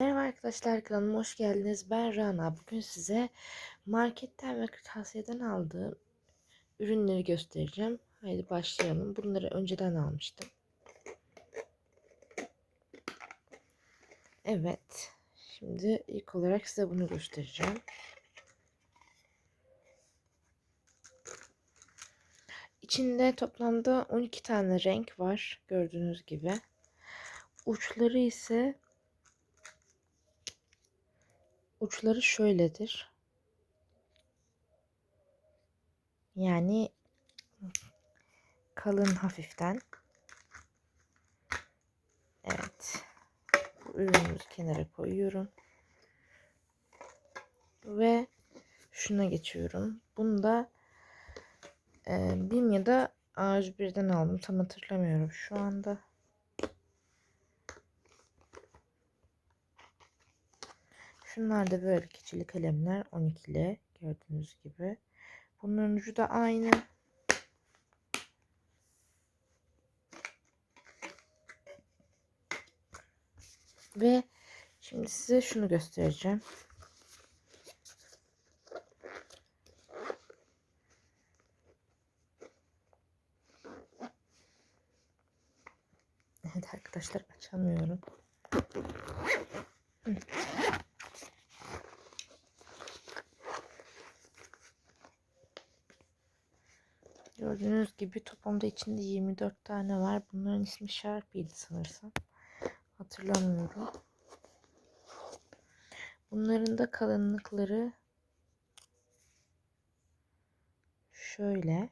Merhaba arkadaşlar kanalıma hoş geldiniz. Ben Rana. Bugün size marketten ve kırtasiyeden aldığım ürünleri göstereceğim. Haydi başlayalım. Bunları önceden almıştım. Evet. Şimdi ilk olarak size bunu göstereceğim. İçinde toplamda 12 tane renk var. Gördüğünüz gibi. Uçları ise uçları şöyledir. Yani kalın hafiften. Evet. Bu ürünümüzü kenara koyuyorum. Ve şuna geçiyorum. Bunu da e, BİM ya da A101'den aldım. Tam hatırlamıyorum şu anda. Şunlar da böyle keçili kalemler 12'li gördüğünüz gibi. Bunların ucu da aynı. Ve şimdi size şunu göstereceğim. Evet arkadaşlar açamıyorum. Gördüğünüz gibi toplamda içinde 24 tane var. Bunların ismi Sharpie'ydi sanırsam. Hatırlamıyorum. Bunların da kalınlıkları şöyle.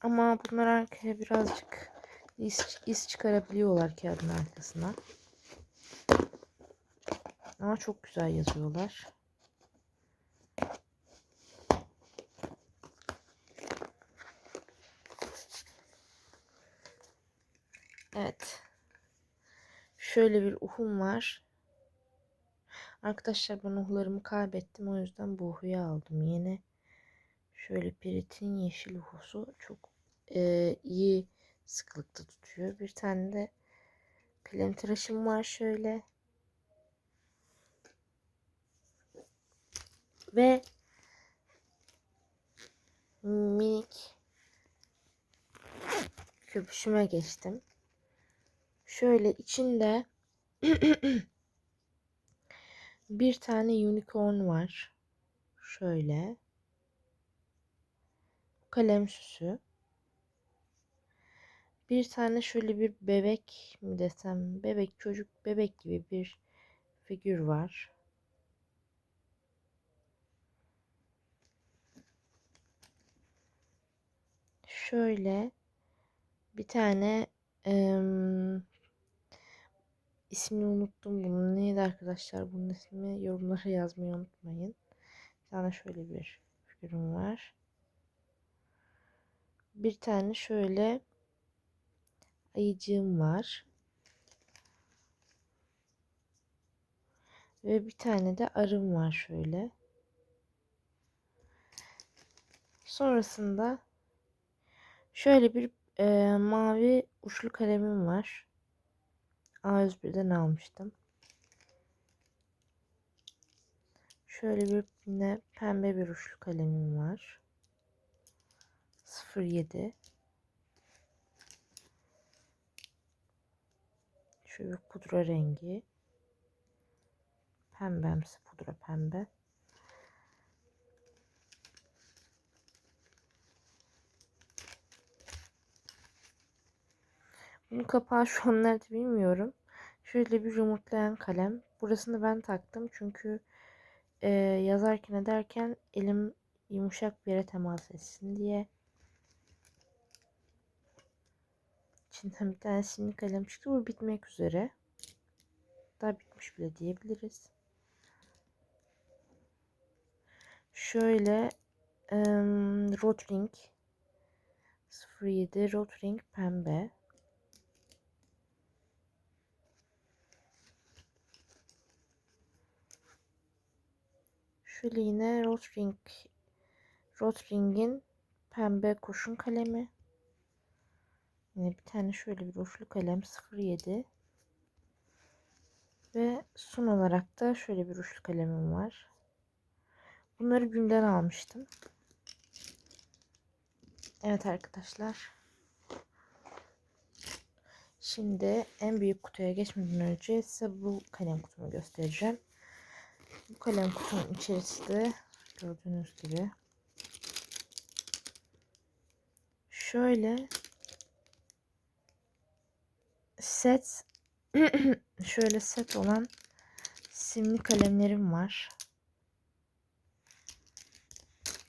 Ama bunlar arkaya birazcık iz, iz çıkarabiliyorlar kağıdın arkasına. Ama çok güzel yazıyorlar. Evet. Şöyle bir uhum var. Arkadaşlar ben uhlarımı kaybettim. O yüzden bu uhuyu aldım yeni. Şöyle Pirit'in yeşil uhusu çok e, iyi sıklıkta tutuyor. Bir tane de kalem tıraşım var şöyle. Ve minik köpüşüme geçtim. Şöyle içinde bir tane unicorn var. Şöyle. Kalem süsü. Bir tane şöyle bir bebek mi desem, bebek çocuk bebek gibi bir figür var. Şöyle bir tane ım, ismini unuttum bunun. Neydi arkadaşlar bunun ismi? Yorumlara yazmayı unutmayın. Bir tane şöyle bir figürüm var. Bir tane şöyle ayıcığım var. Ve bir tane de arım var şöyle. Sonrasında şöyle bir e, mavi uçlu kalemim var. A101'den almıştım. Şöyle bir yine pembe bir uçlu kalemim var. 07 Şöyle pudra rengi. Pembemsi pudra pembe. Bunun kapağı şu an nerede bilmiyorum. Şöyle bir yumurtlayan kalem. Burasını ben taktım çünkü e, yazarken ederken elim yumuşak bir yere temas etsin diye. İçinden bir tane simli kalem çıktı. Bu bitmek üzere. Daha bitmiş bile diyebiliriz. Şöyle um, Rotring 07 Rotring pembe. Şöyle yine Rotring Rotring'in pembe kurşun kalemi. Yine bir tane şöyle bir uçlu kalem 07. Ve son olarak da şöyle bir uçlu kalemim var. Bunları günden almıştım. Evet arkadaşlar. Şimdi en büyük kutuya geçmeden önce size bu kalem kutumu göstereceğim. Bu kalem kutunun içerisi de gördüğünüz gibi şöyle set şöyle set olan simli kalemlerim var.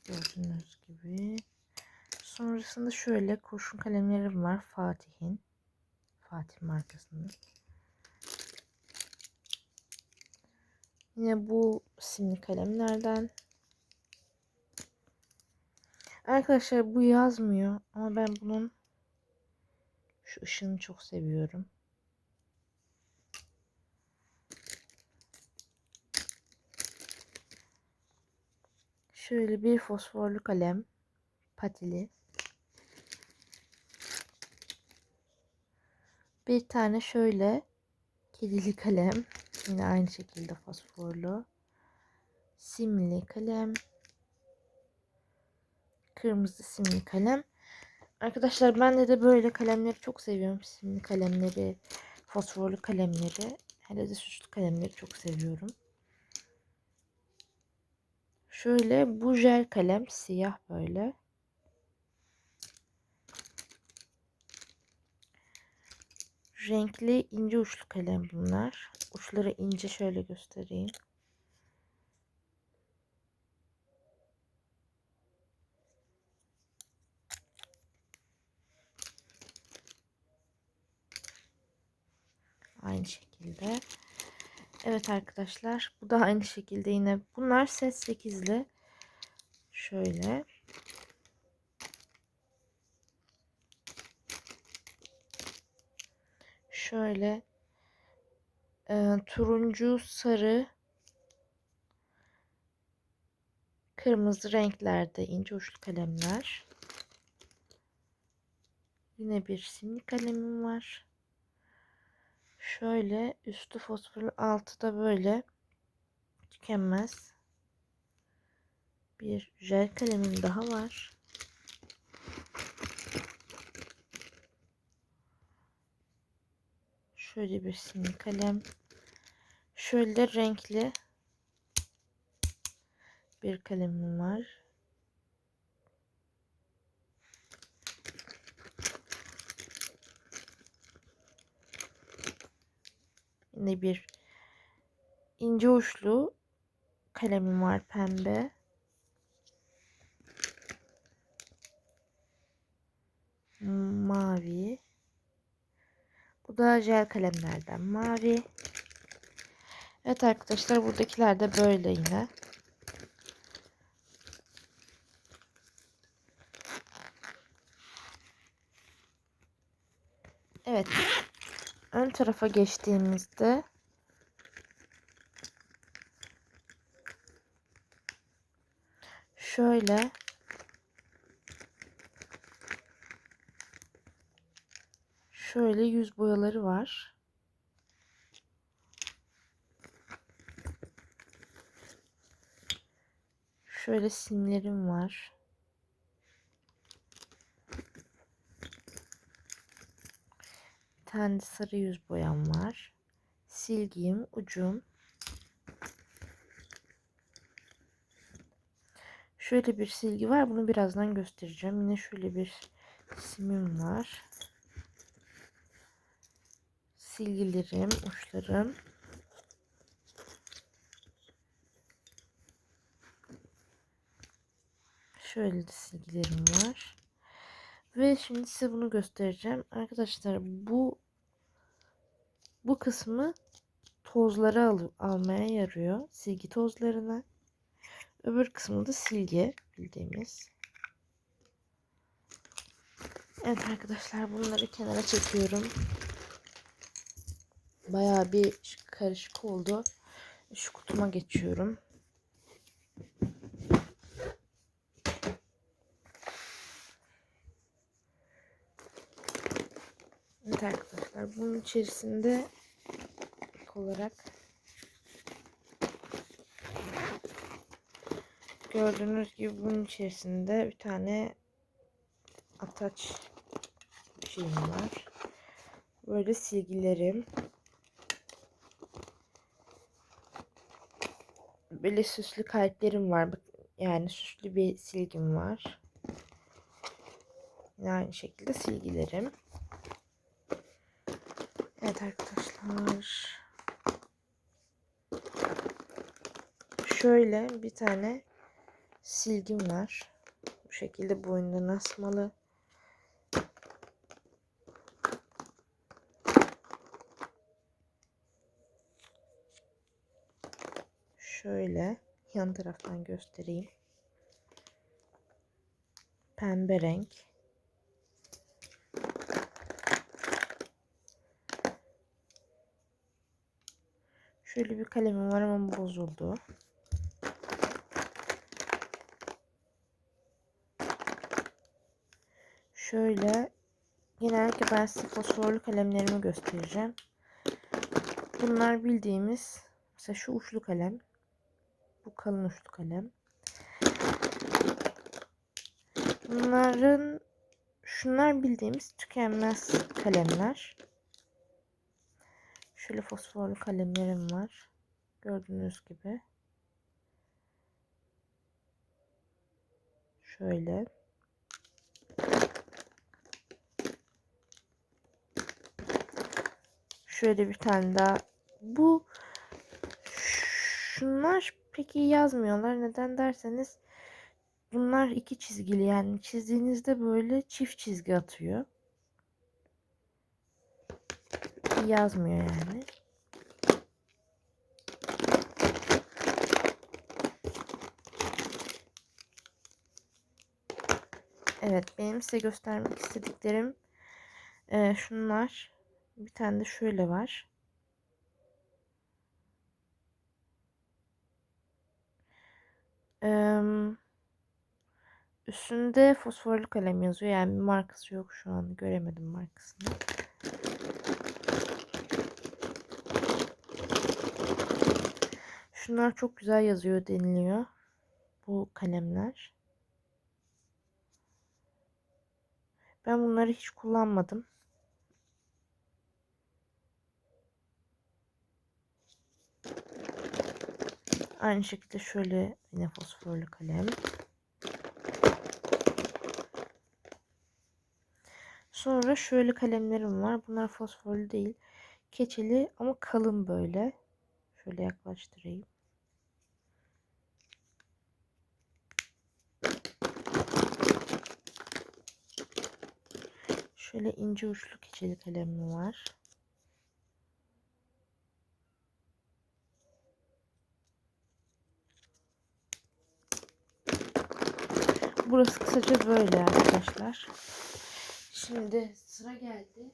Gördüğünüz gibi. Sonrasında şöyle kurşun kalemlerim var Fatih'in. Fatih markasının. Yine bu simli kalemlerden. Arkadaşlar bu yazmıyor ama ben bunun şu ışığını çok seviyorum. Şöyle bir fosforlu kalem. Patili. Bir tane şöyle kedili kalem. Yine aynı şekilde fosforlu. Simli kalem. Kırmızı simli kalem. Arkadaşlar ben de de böyle kalemleri çok seviyorum. Simli kalemleri, fosforlu kalemleri. Hele de süslü kalemleri çok seviyorum. Şöyle bu jel kalem siyah böyle. Renkli ince uçlu kalem bunlar. Uçları ince şöyle göstereyim. Aynı şekilde. Evet arkadaşlar. Bu da aynı şekilde yine. Bunlar set 8'li. Şöyle. Şöyle. E, turuncu, sarı, kırmızı renklerde ince uçlu kalemler. Yine bir simli kalemim var. Şöyle üstü fosforlu altı da böyle tükenmez. Bir jel kalemim daha var. Şöyle bir simli kalem. Şöyle renkli bir kalemim var. Yine bir ince uçlu kalemim var pembe. Mavi. Bu da jel kalemlerden mavi. Evet arkadaşlar buradakiler de böyle yine. Evet. Ön tarafa geçtiğimizde şöyle şöyle yüz boyaları var. Şöyle simlerim var. Bir sarı yüz boyam var. Silgim, ucum. Şöyle bir silgi var. Bunu birazdan göstereceğim. Yine şöyle bir simim var. Silgilerim, uçlarım. Şöyle de silgilerim var. Ve şimdi size bunu göstereceğim. Arkadaşlar bu bu kısmı tozları al, almaya yarıyor. Silgi tozlarına. Öbür kısmı da silgi bildiğimiz. Evet arkadaşlar bunları kenara çekiyorum. Bayağı bir karışık oldu. Şu kutuma geçiyorum. Evet arkadaşlar bunun içerisinde ilk olarak gördüğünüz gibi bunun içerisinde bir tane ataç şeyim var. Böyle silgilerim. Böyle süslü kalplerim var. Yani süslü bir silgim var. Yine aynı şekilde silgilerim. Evet arkadaşlar. Şöyle bir tane silgim var. Bu şekilde boynundan asmalı. Şöyle yan taraftan göstereyim. Pembe renk. Şöyle bir kalemim var ama bozuldu. Şöyle genellikle ben size fosforlu kalemlerimi göstereceğim. Bunlar bildiğimiz mesela şu uçlu kalem. Kalın uçlu kalem. Bunların şunlar bildiğimiz tükenmez kalemler. Şöyle fosforlu kalemlerim var. Gördüğünüz gibi. Şöyle. Şöyle bir tane daha. Bu şunlar pek iyi yazmıyorlar. Neden derseniz bunlar iki çizgili yani çizdiğinizde böyle çift çizgi atıyor. İyi yazmıyor yani. Evet benim size göstermek istediklerim eee, şunlar. Bir tane de şöyle var. Eee, üstünde fosforlu kalem yazıyor. Yani bir markası yok şu an. Göremedim markasını. Şunlar çok güzel yazıyor deniliyor. Bu kalemler. Ben bunları hiç kullanmadım. Aynı şekilde şöyle yine fosforlu kalem. Sonra şöyle kalemlerim var. Bunlar fosforlu değil. Keçeli ama kalın böyle. Şöyle yaklaştırayım. Şöyle ince uçlu keçeli kalemim var. Burası kısaca böyle arkadaşlar. Şimdi sıra geldi.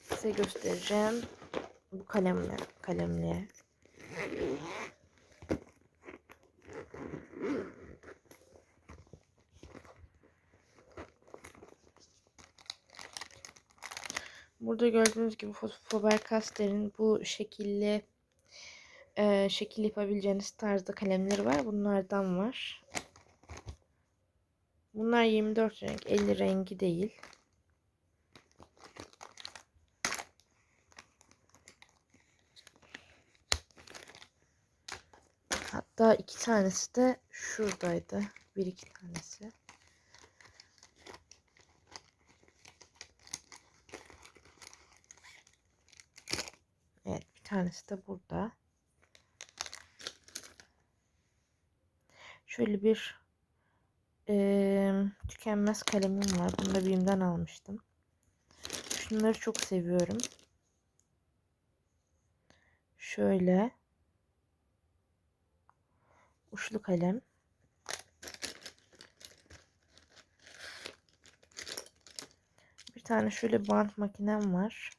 Size göstereceğim bu kalemle kalemle. Burada gördüğünüz gibi Faber-Castell'in bu şekilli e, şekil yapabileceğiniz tarzda kalemleri var. Bunlardan var. Bunlar 24 renk. 50 rengi değil. Hatta iki tanesi de şuradaydı. Bir iki tanesi. Evet bir tanesi de burada. Şöyle bir e, tükenmez kalemim var. Bunu da BİM'den almıştım. Şunları çok seviyorum. Şöyle uçlu kalem. Bir tane şöyle bant makinem var.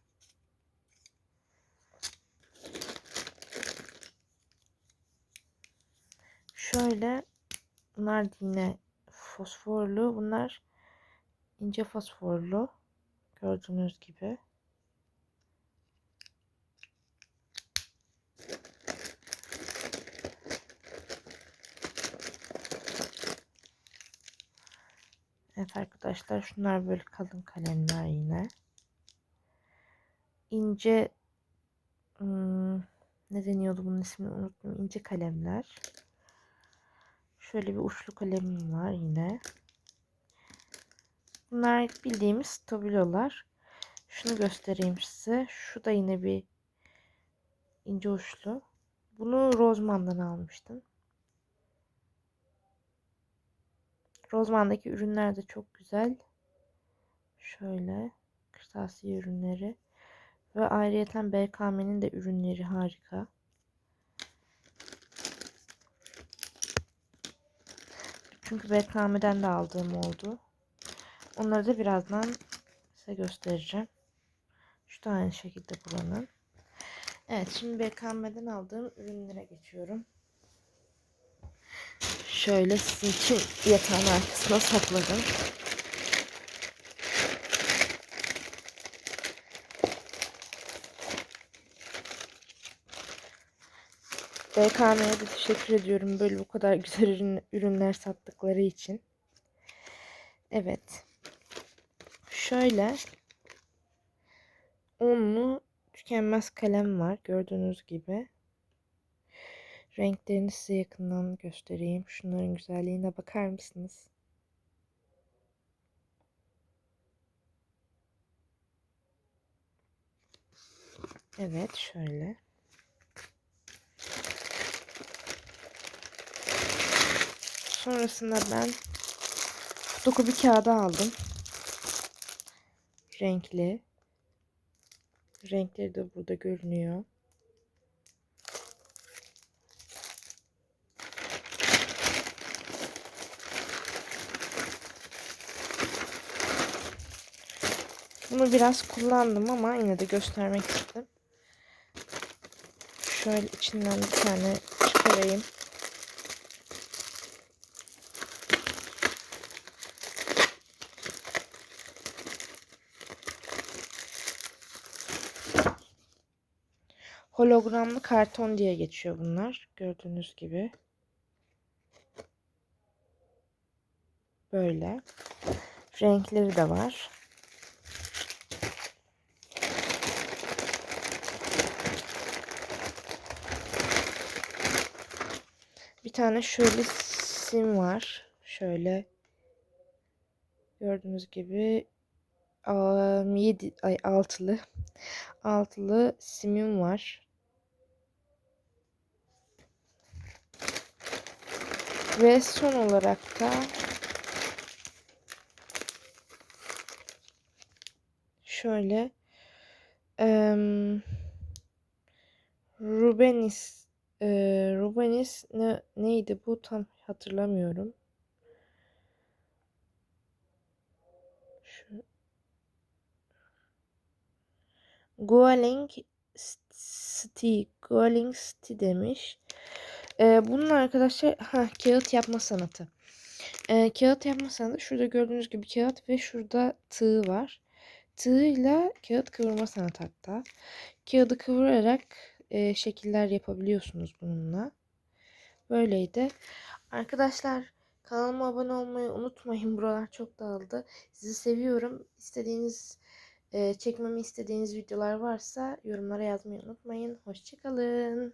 Şöyle bunlar yine fosforlu. Bunlar ince fosforlu gördüğünüz gibi. Evet arkadaşlar şunlar böyle kalın kalemler yine. İnce hmm, ne deniyordu bunun ismini unuttum. İnce kalemler. Şöyle bir uçlu kalemim var yine. Bunlar bildiğimiz stabilolar. Şunu göstereyim size. Şu da yine bir ince uçlu. Bunu Rozman'dan almıştım. Rozman'daki ürünler de çok güzel. Şöyle kırtasiye ürünleri. Ve ayrıyeten BKM'nin de ürünleri harika. Çünkü BKM'den de aldığım oldu. Onları da birazdan size göstereceğim. Şu da aynı şekilde buranın. Evet şimdi BKM'den aldığım ürünlere geçiyorum. Şöyle sizin için yatağın arkasına sakladım. BKM'ye de teşekkür ediyorum böyle bu kadar güzel ürün, ürünler sattıkları için. Evet. Şöyle onlu tükenmez kalem var gördüğünüz gibi. Renklerini size yakından göstereyim. Şunların güzelliğine bakar mısınız? Evet şöyle. Sonrasında ben doku bir kağıda aldım. Renkli. Renkleri de burada görünüyor. Bunu biraz kullandım ama yine de göstermek istedim. Şöyle içinden bir tane çıkarayım. Hologramlı karton diye geçiyor bunlar. Gördüğünüz gibi. Böyle. Renkleri de var. Bir tane şöyle sim var. Şöyle. Gördüğünüz gibi 7 ay altılı altılı simim var. Ve son olarak da şöyle um, Rubenis e, Rubenis ne, neydi bu tam hatırlamıyorum. Şu Goaling Sti Goaling demiş. Ee, bunun arkadaşlar ha kağıt yapma sanatı. Ee, kağıt yapma sanatı şurada gördüğünüz gibi kağıt ve şurada tığ var. Tığıyla kağıt kıvırma sanatı hatta. Kağıdı kıvırarak e, şekiller yapabiliyorsunuz bununla. Böyleydi. Arkadaşlar kanalıma abone olmayı unutmayın. Buralar çok dağıldı. Sizi seviyorum. İstediğiniz e, çekmemi istediğiniz videolar varsa yorumlara yazmayı unutmayın. Hoşçakalın.